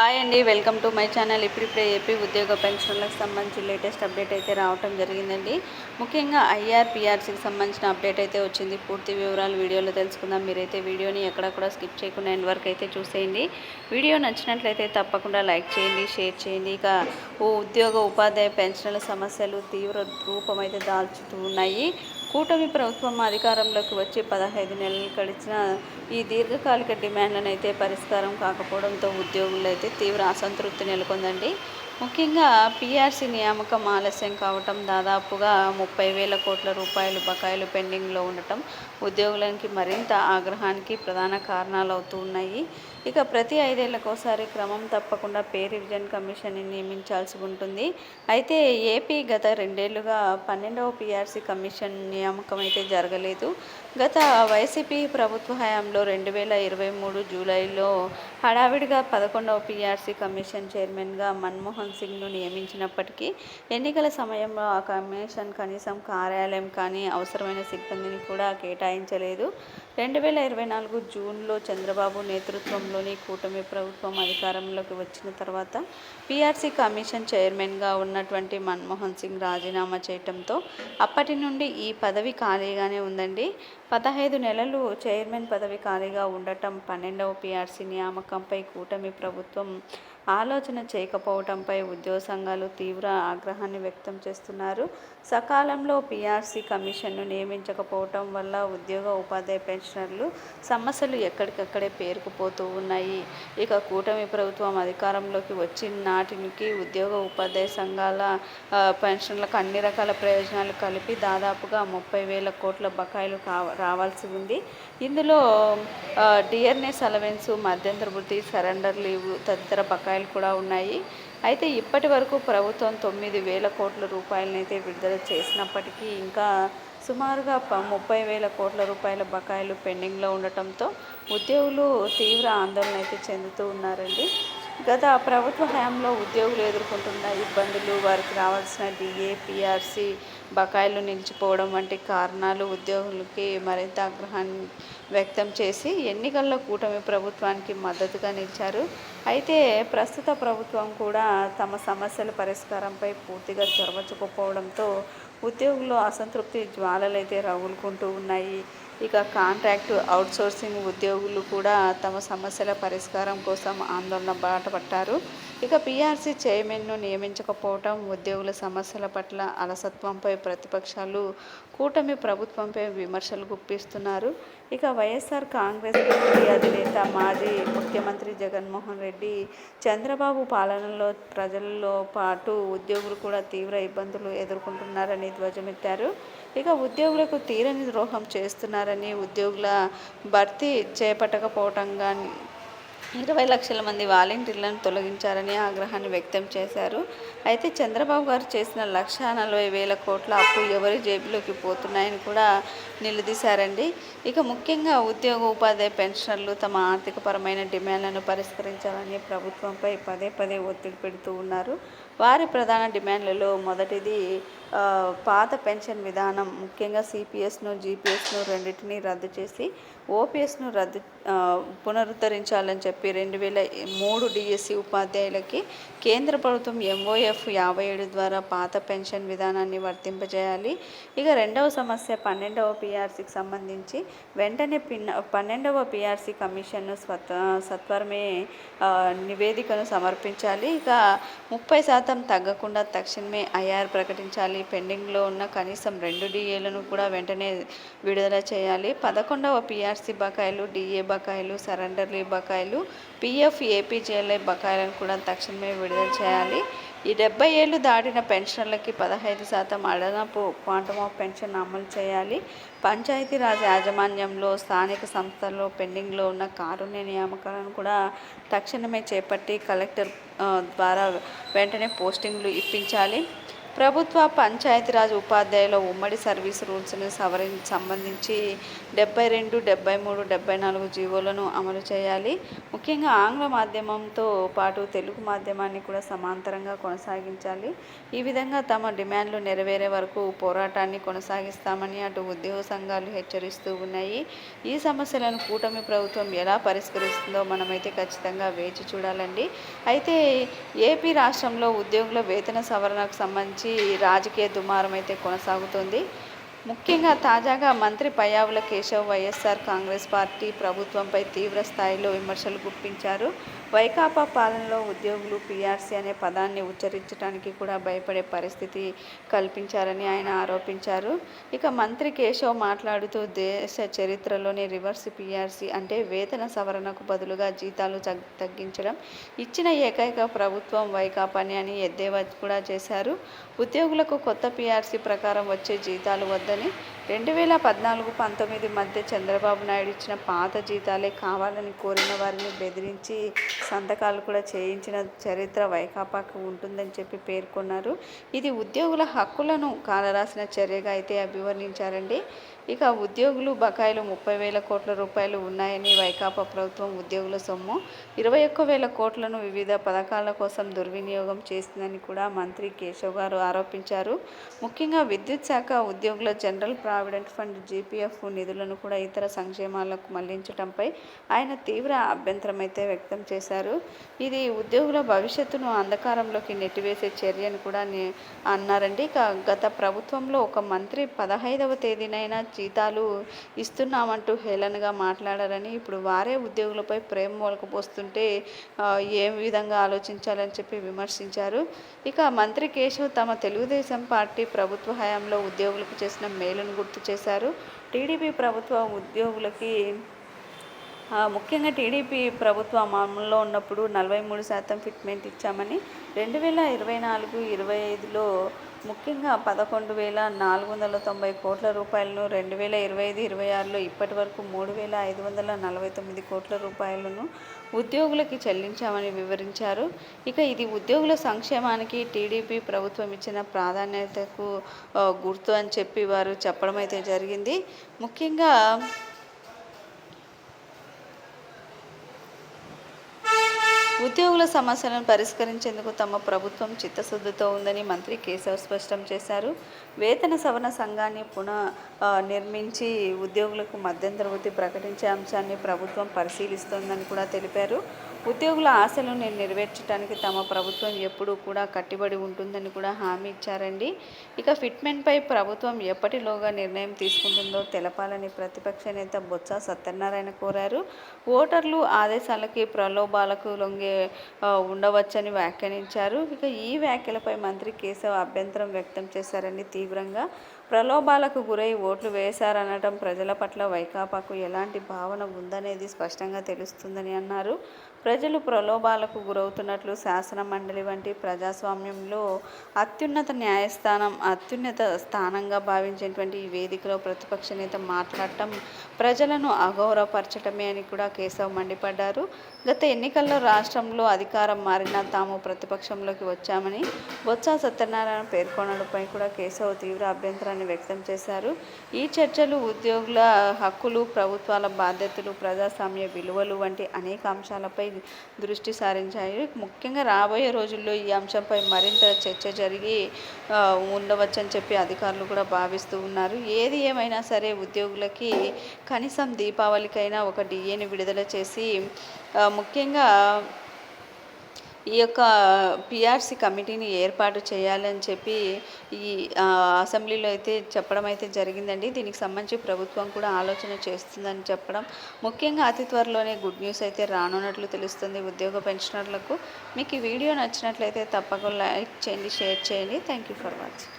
Hi అండి welcome to my channel. ఇప్పుడిప్పుడే AP ఉద్యోగ పెన్షన్లకు సంబంధించి లేటెస్ట్ అప్డేట్ అయితే రావటం జరిగిందండి. ముఖ్యంగా ఐఆర్పిఆర్సీకి సంబంధించిన అప్డేట్ అయితే వచ్చింది. పూర్తి వివరాలు వీడియోలో తెలుసుకుందాం. మీరైతే వీడియోని ఎక్కడ కూడా స్కిప్ చేయకుండా ఎండ్ వరకు అయితే చూసేయండి. వీడియో నచ్చినట్లయితే తప్పకుండా లైక్ చేయండి షేర్ చేయండి. ఇక ఓ ఉద్యోగ ఉపాధ్యాయ పెన్షన్ల సమస్యలు తీవ్ర రూపం అయితే దాల్చుతూ ఉన్నాయి కూటమి ప్రభుత్వం అధికారంలోకి వచ్చి పదహైదు నెలలు గడిచిన ఈ దీర్ఘకాలిక డిమాండ్లను అయితే పరిష్కారం కాకపోవడంతో ఉద్యోగులైతే అయితే తీవ్ర అసంతృప్తి నెలకొందండి. ముఖ్యంగా పీఆర్సీ నియామకం ఆలస్యం కావటం దాదాపుగా ముప్పై వేల కోట్ల రూపాయలు బకాయిలు పెండింగ్లో ఉండటం ఉద్యోగులకి మరింత ఆగ్రహానికి ప్రధాన కారణాలు అవుతూ ఉన్నాయి. ఇక ప్రతి ఐదేళ్ళకోసారి క్రమం తప్పకుండా పే రివిజన్ కమిషన్ని నియమించాల్సి ఉంటుంది. అయితే ఏపీ గత రెండేళ్ళుగా పన్నెండవ పీఆర్సీ కమిషన్ నియామకం అయితే జరగలేదు. గత వైసీపీ ప్రభుత్వ హయాంలో రెండు వేల ఇరవై మూడు జూలైలో హడావిడిగా పదకొండవ పీఆర్సీ కమిషన్ చైర్మన్గా మన్మోహన్ సింగ్ను నియమించినప్పటికీ ఎన్నికల సమయంలో ఆ కమిషన్ కనీసం కార్యాలయం కానీ అవసరమైన సిబ్బందిని కూడా కేటాయించలేదు. రెండు వేల ఇరవై నాలుగు జూన్లో చంద్రబాబు నేతృత్వం నేతృత్వంలోని కూటమి ప్రభుత్వం అధికారంలోకి వచ్చిన తర్వాత పీఆర్సీ కమిషన్ చైర్మన్గా ఉన్నటువంటి మన్మోహన్ సింగ్ రాజీనామా చేయటంతో అప్పటి నుండి ఈ పదవి ఖాళీగానే ఉందండి. పదహైదు నెలలు చైర్మన్ పదవి ఖాళీగా ఉండటం పన్నెండవ పీఆర్సీ నియామకంపై కూటమి ప్రభుత్వం ఆలోచన చేయకపోవడంపై ఉద్యోగ సంఘాలు తీవ్ర ఆగ్రహాన్ని వ్యక్తం చేస్తున్నారు. సకాలంలో పీఆర్సీ కమిషన్ను నియమించకపోవటం వల్ల ఉద్యోగ ఉపాధ్యాయ పెన్షనర్లు సమస్యలు ఎక్కడికక్కడే పేరుకుపోతూ ఉన్నాయి. ఇక కూటమి ప్రభుత్వం అధికారంలోకి వచ్చిన నాటికి ఉద్యోగ ఉపాధ్యాయ సంఘాల పెన్షన్లకు అన్ని రకాల ప్రయోజనాలు కలిపి దాదాపుగా ముప్పై వేల కోట్ల బకాయిలు కావ రావాల్సి ఉంది. ఇందులో డియర్నెస్ అలవెన్స్ మధ్యంతర వృత్తి సరెండర్ లీవ్ తదితర బకాయిలు కూడా ఉన్నాయి. అయితే ఇప్పటి వరకు ప్రభుత్వం తొమ్మిది వేల కోట్ల రూపాయలనైతే విడుదల చేసినప్పటికీ ఇంకా సుమారుగా ప ముప్పై వేల కోట్ల రూపాయల బకాయిలు పెండింగ్లో ఉండటంతో ఉద్యోగులు తీవ్ర ఆందోళన అయితే చెందుతూ ఉన్నారండి. గత ప్రభుత్వ హయాంలో ఉద్యోగులు ఎదుర్కొంటున్న ఇబ్బందులు వారికి రావాల్సిన డిఏ పిఆర్సి బకాయిలు నిలిచిపోవడం వంటి కారణాలు ఉద్యోగులకి మరింత ఆగ్రహాన్ని వ్యక్తం చేసి ఎన్నికల్లో కూటమి ప్రభుత్వానికి మద్దతుగా నిలిచారు. అయితే ప్రస్తుత ప్రభుత్వం కూడా తమ సమస్యల పరిష్కారంపై పూర్తిగా చొరవ ఉద్యోగులు అసంతృప్తి జ్వాలలైతే రగులుకుంటూ ఉన్నాయి. ఇక కాంట్రాక్టు అవుట్సోర్సింగ్ ఉద్యోగులు కూడా తమ సమస్యల పరిష్కారం కోసం ఆందోళన బాటపట్టారు. ఇక పీఆర్సీ చైర్మన్ను నియమించకపోవటం ఉద్యోగుల సమస్యల పట్ల అలసత్వంపై ప్రతిపక్షాలు కూటమి ప్రభుత్వంపై విమర్శలు గుప్పిస్తున్నారు. ఇక వైఎస్ఆర్ కాంగ్రెస్ పార్టీ అధినేత మాజీ ముఖ్యమంత్రి జగన్మోహన్ రెడ్డి చంద్రబాబు పాలనలో ప్రజల్లో పాటు ఉద్యోగులు కూడా తీవ్ర ఇబ్బందులు ఎదుర్కొంటున్నారని ధ్వజమెత్తారు. ఇక ఉద్యోగులకు తీరని ద్రోహం చేస్తున్నారని ఉద్యోగుల భర్తీ చేపట్టకపోవటం కానీ ఇరవై లక్షల మంది వాలంటీర్లను తొలగించారని ఆగ్రహాన్ని వ్యక్తం చేశారు. అయితే చంద్రబాబు గారు చేసిన లక్ష నలభై వేల కోట్ల అప్పు ఎవరి జేబులోకి పోతున్నాయని కూడా నిలదీశారండి. ఇక ముఖ్యంగా ఉద్యోగ ఉపాధి పెన్షనర్లు తమ ఆర్థికపరమైన డిమాండ్లను పరిష్కరించాలని ప్రభుత్వంపై పదే పదే ఒత్తిడి పెడుతూ ఉన్నారు. వారి ప్రధాన డిమాండ్లలో మొదటిది పాత పెన్షన్ విధానం. ముఖ్యంగా సిపిఎస్ను జీపీఎస్ను రెండింటినీ రద్దు చేసి ఓపీఎస్ను రద్దు పునరుద్ధరించాలని చెప్పి రెండు వేల మూడు డిఎస్సి ఉపాధ్యాయులకి కేంద్ర ప్రభుత్వం ఎంఓఎఫ్ యాభై ఏడు ద్వారా పాత పెన్షన్ విధానాన్ని వర్తింపజేయాలి. ఇక రెండవ సమస్య పన్నెండవ పిఆర్సీకి సంబంధించి వెంటనే పిన్న పన్నెండవ పిఆర్సీ కమిషన్ను స్వత సత్వరమే నివేదికను సమర్పించాలి. ఇక ముప్పై శాతం తగ్గకుండా తక్షణమే ఐఆర్ ప్రకటించాలి. పెండింగ్లో ఉన్న కనీసం రెండు డిఏలను కూడా వెంటనే విడుదల చేయాలి. పదకొండవ పిఆర్సీ బకాయిలు డిఏ బకాయిలు సరెండర్లీ బకాయిలు పిఎఫ్ ఏపీజేఎల్ఐ బకాయిలను కూడా తక్షణమే విడుదల చేయాలి. ఈ డెబ్బై ఏళ్ళు దాటిన పెన్షన్లకి పదహైదు శాతం అదనపు క్వాంటమ్ ఆఫ్ పెన్షన్ అమలు చేయాలి. పంచాయతీరాజ్ యాజమాన్యంలో స్థానిక సంస్థల్లో పెండింగ్లో ఉన్న కారుణ్య నియామకాలను కూడా తక్షణమే చేపట్టి కలెక్టర్ ద్వారా వెంటనే పోస్టింగ్లు ఇప్పించాలి. ప్రభుత్వ పంచాయతీరాజ్ ఉపాధ్యాయుల ఉమ్మడి సర్వీస్ రూల్స్ను సవరి సంబంధించి డెబ్బై రెండు డెబ్బై మూడు డెబ్బై నాలుగు జీవోలను అమలు చేయాలి. ముఖ్యంగా ఆంగ్ల మాధ్యమంతో పాటు తెలుగు మాధ్యమాన్ని కూడా సమాంతరంగా కొనసాగించాలి. ఈ విధంగా తమ డిమాండ్లు నెరవేరే వరకు పోరాటాన్ని కొనసాగిస్తామని అటు ఉద్యోగ సంఘాలు హెచ్చరిస్తూ ఉన్నాయి. ఈ సమస్యలను కూటమి ప్రభుత్వం ఎలా పరిష్కరిస్తుందో మనమైతే ఖచ్చితంగా వేచి చూడాలండి. అయితే ఏపీ రాష్ట్రంలో ఉద్యోగుల వేతన సవరణకు సంబంధించి రాజకీయ దుమారం అయితే కొనసాగుతుంది. ముఖ్యంగా తాజాగా మంత్రి పయ్యావుల కేశవ్ వైఎస్ఆర్ కాంగ్రెస్ పార్టీ ప్రభుత్వంపై తీవ్ర స్థాయిలో విమర్శలు గుప్పించారు. వైకాపా పాలనలో ఉద్యోగులు పీఆర్సీ అనే పదాన్ని ఉచ్చరించడానికి కూడా భయపడే పరిస్థితి కల్పించారని ఆయన ఆరోపించారు. ఇక మంత్రి కేశవ్ మాట్లాడుతూ దేశ చరిత్రలోని రివర్స్ పీఆర్సీ అంటే వేతన సవరణకు బదులుగా జీతాలు తగ్గించడం ఇచ్చిన ఏకైక ప్రభుత్వం వైకాపాని అని ఎద్దేవా కూడా చేశారు. ఉద్యోగులకు కొత్త పీఆర్సీ ప్రకారం వచ్చే జీతాలు వద్దని రెండు వేల పద్నాలుగు పంతొమ్మిది మధ్య చంద్రబాబు నాయుడు ఇచ్చిన పాత జీతాలే కావాలని కోరిన వారిని బెదిరించి సంతకాలు కూడా చేయించిన చరిత్ర వైకాపాకు ఉంటుందని చెప్పి పేర్కొన్నారు. ఇది ఉద్యోగుల హక్కులను కాలరాసిన చర్యగా అయితే అభివర్ణించారండి. ఇక ఉద్యోగులు బకాయిలు ముప్పై వేల కోట్ల రూపాయలు ఉన్నాయని వైకాపా ప్రభుత్వం ఉద్యోగుల సొమ్ము. ఇరవై ఒక్క వేల కోట్లను వివిధ పథకాల కోసం దుర్వినియోగం చేసిందని కూడా మంత్రి కేశవ్ గారు ఆరోపించారు. ముఖ్యంగా విద్యుత్ శాఖ ఉద్యోగుల జనరల్ ప్రావిడెంట్ ఫండ్ జీపీఎఫ్ నిధులను కూడా ఇతర సంక్షేమాలకు మళ్ళించడంపై ఆయన తీవ్ర అభ్యంతరం అయితే వ్యక్తం చేశారు. ఇది ఉద్యోగుల భవిష్యత్తును అంధకారంలోకి నెట్టివేసే చర్యను కూడా అన్నారండి. ఇక గత ప్రభుత్వంలో ఒక మంత్రి పదహైదవ తేదీనైనా జీతాలు ఇస్తున్నామంటూ హేళనగా మాట్లాడారని ఇప్పుడు వారే ఉద్యోగులపై ప్రేమ మొలకపోస్తుంటే ఏ విధంగా ఆలోచించాలని చెప్పి విమర్శించారు. ఇక మంత్రి కేశవ్ తమ తెలుగుదేశం పార్టీ ప్రభుత్వ హయాంలో ఉద్యోగులకు చేసిన మేలును గుర్తు చేశారు. టీడీపీ ప్రభుత్వ ఉద్యోగులకి ముఖ్యంగా టీడీపీ ప్రభుత్వ అమల్లో ఉన్నప్పుడు నలభై మూడు శాతం ఫిట్మెంట్ ఇచ్చామని రెండు వేల ఇరవై నాలుగు ఇరవై ఐదులో ముఖ్యంగా పదకొండు వేల నాలుగు వందల తొంభై కోట్ల రూపాయలను రెండు వేల ఇరవై ఐదు ఇరవై ఆరులో ఇప్పటి వరకు మూడు వేల ఐదు వందల నలభై తొమ్మిది కోట్ల రూపాయలను ఉద్యోగులకి చెల్లించామని వివరించారు. ఇక ఇది ఉద్యోగుల సంక్షేమానికి టీడీపీ ప్రభుత్వం ఇచ్చిన ప్రాధాన్యతకు గుర్తు అని చెప్పి వారు చెప్పడం అయితే జరిగింది. ముఖ్యంగా ఉద్యోగుల సమస్యలను పరిష్కరించేందుకు తమ ప్రభుత్వం చిత్తశుద్ధితో ఉందని మంత్రి కేశవ్ స్పష్టం చేశారు. వేతన సవరణ సంఘాన్ని పునః నిర్మించి ఉద్యోగులకు మధ్యంతర వృత్తి ప్రకటించే అంశాన్ని ప్రభుత్వం పరిశీలిస్తోందని కూడా తెలిపారు. ఉద్యోగుల ఆశలను నెరవేర్చడానికి తమ ప్రభుత్వం ఎప్పుడూ కూడా కట్టుబడి ఉంటుందని కూడా హామీ ఇచ్చారండి. ఇక ఫిట్మెంట్పై ప్రభుత్వం ఎప్పటిలోగా నిర్ణయం తీసుకుంటుందో తెలపాలని ప్రతిపక్ష నేత బొత్స సత్యనారాయణ కోరారు. ఓటర్లు ఆదేశాలకి ప్రలోభాలకు లొంగే ఉండవచ్చని వ్యాఖ్యానించారు. ఇక ఈ వ్యాఖ్యలపై మంత్రి కేశవ్ అభ్యంతరం వ్యక్తం చేశారని తీవ్రంగా. ప్రలోభాలకు గురై ఓట్లు వేశారనడం ప్రజల పట్ల వైకాపాకు ఎలాంటి భావన ఉందనేది స్పష్టంగా తెలుస్తుందని అన్నారు. ప్రజలు ప్రలోభాలకు గురవుతున్నట్లు శాసన మండలి వంటి ప్రజాస్వామ్యంలో అత్యున్నత న్యాయస్థానం అత్యున్నత స్థానంగా భావించేటువంటి ఈ వేదికలో ప్రతిపక్ష నేత మాట్లాడటం ప్రజలను అగౌరవపరచటమే అని కూడా కేశవ్ మండిపడ్డారు. గత ఎన్నికల్లో రాష్ట్రంలో అధికారం మారినా తాము ప్రతిపక్షంలోకి వచ్చామని బొత్స సత్యనారాయణ పేర్కొనడంపై కూడా కేశవ్ తీవ్ర అభ్యంతరాన్ని వ్యక్తం చేశారు. ఈ చర్చలు ఉద్యోగుల హక్కులు ప్రభుత్వాల బాధ్యతలు ప్రజాస్వామ్య విలువలు వంటి అనేక అంశాలపై దృష్టి సారించాయి. ముఖ్యంగా రాబోయే రోజుల్లో ఈ అంశంపై మరింత చర్చ జరిగి ఉండవచ్చని చెప్పి అధికారులు కూడా భావిస్తూ ఉన్నారు. ఏది ఏమైనా సరే ఉద్యోగులకి కనీసం దీపావళికైనా ఒక డిఏని విడుదల చేసి ముఖ్యంగా ఈ యొక్క పిఆర్సి కమిటీని ఏర్పాటు చేయాలని చెప్పి ఈ అసెంబ్లీలో అయితే చెప్పడం అయితే జరిగిందండి. దీనికి సంబంధించి ప్రభుత్వం కూడా ఆలోచన చేస్తుందని చెప్పడం. ముఖ్యంగా అతి త్వరలోనే గుడ్ న్యూస్ అయితే రానున్నట్లు తెలుస్తుంది ఉద్యోగ పెన్షనర్లకు. మీకు ఈ వీడియో నచ్చినట్లయితే తప్పకుండా లైక్ చేయండి షేర్ చేయండి. Thank you for watching